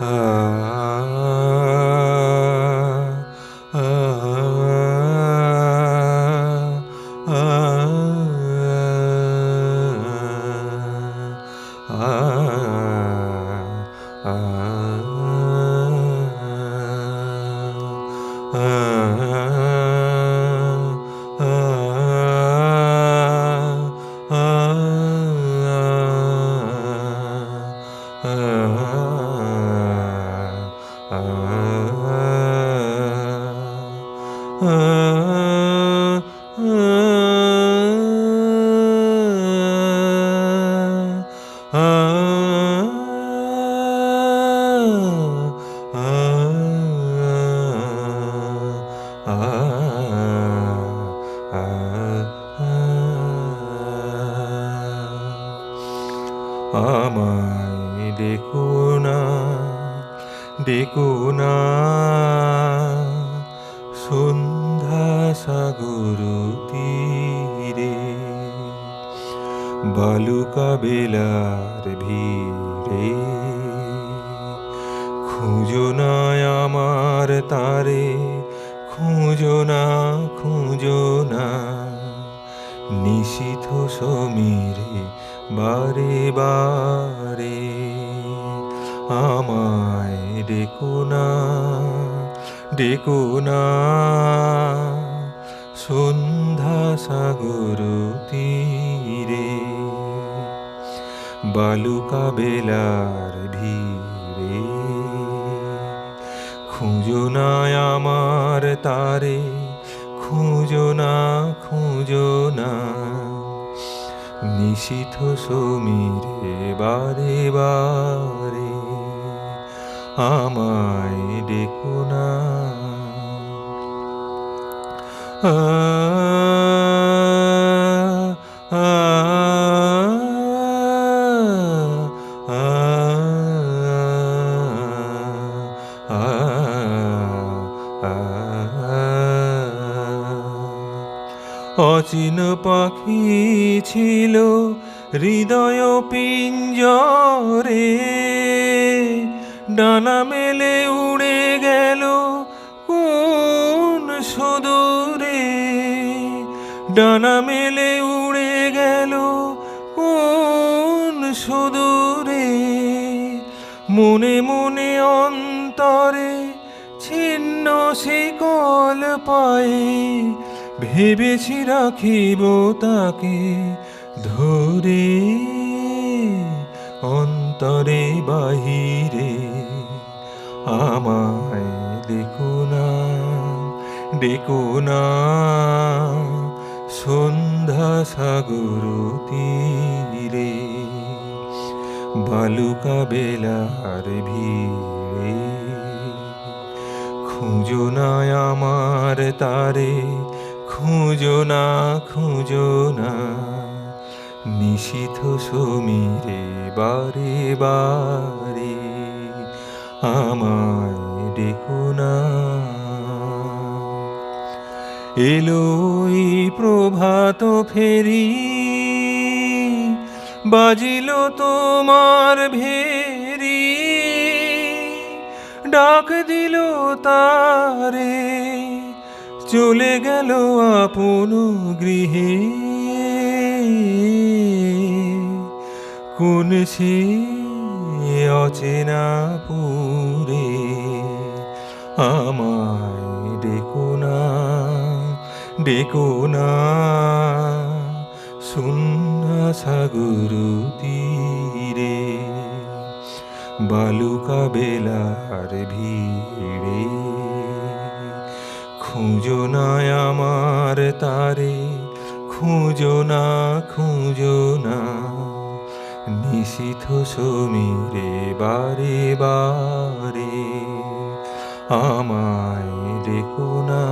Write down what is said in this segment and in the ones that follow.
ah. আমায় ডেকো না ডেকো না সন্ধ্যা সাগর তীরে, বালুকা বেলার ভিড়ে। খুঁজো না আমার তারে, খুঁজো না খুঁজো না। নিশীথ সমীরে বারে বারে, আমায় ডেকো না। ডেকো না সন্ধ্যা সাগর তীরে, বালুকা বেলার ভিড়ে খুঁজো না আমার তারে, খুঁজো না খুঁজো না, নিশীথ সমীরে বারে বারে, আমায় ডেকো অচিন পাখি ছিল হৃদয় পিঞ্জরে ডানা মেলে উড়ে গেল ডানা মেলে উড়ে গেল কোন সুদূরে। মনে মনে অন্তরে ছিন্ন শিকল পায়ে ভেবেছি রাখিব তাকে ধরে অন্তরে বাহিরে। আমায় দেখো না ডেকো না। সন্ধ্যা সাগর তীরে বালুকা বেলার ভিড়ে। খুঁজো না আমার তারে, খুঁজো না খুঁজো না নিশীথ সমীরে, বারে বারে। আমায় ডেকো না এলো এই প্রভাত ফেরি। বাজিল তোমার ভেরি। ডাক দিল তারে, চলে গেল আপন গৃহে। কোন সে অচেনা পুরে আমায় ডেকো না। ডেকো না সুন্না সাগর তীরে বালুকা বেলার ভিড়ে। খুঁজো না আমার তারে খুঁজো না খুঁজো না নিশীথ সমীরে বারে বারে, আমায় ডেকো না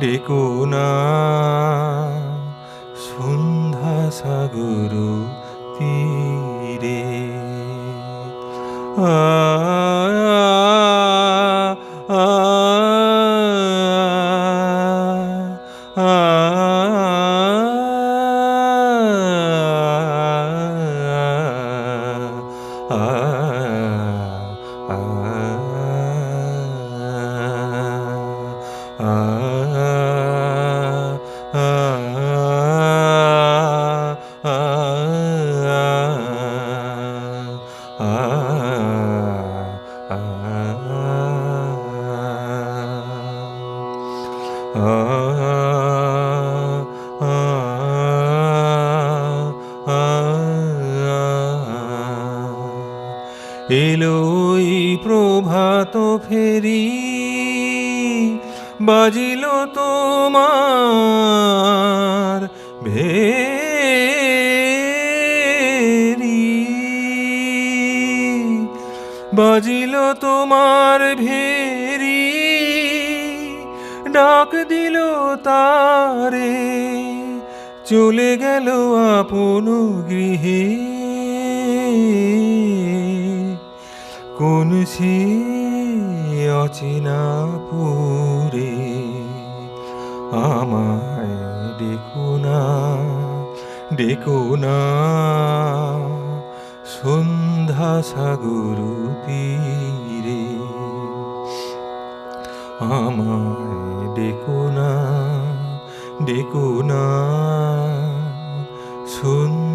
ডেকো না সন্ধ্যা সাগর তীরে। আ এলোই প্রভাত ফেরি বাজিল তোমার বাজিল তোমার ভেরি, ডাক দিল তারে, চলে গেল আপন গৃহে। কোন সে অচেনা পুরে আমায় ডেকো না ডেকো না। সন্ধ্যা সাগর তীরে। আমায় ডেকো না ডেকো না সন্ধ্যা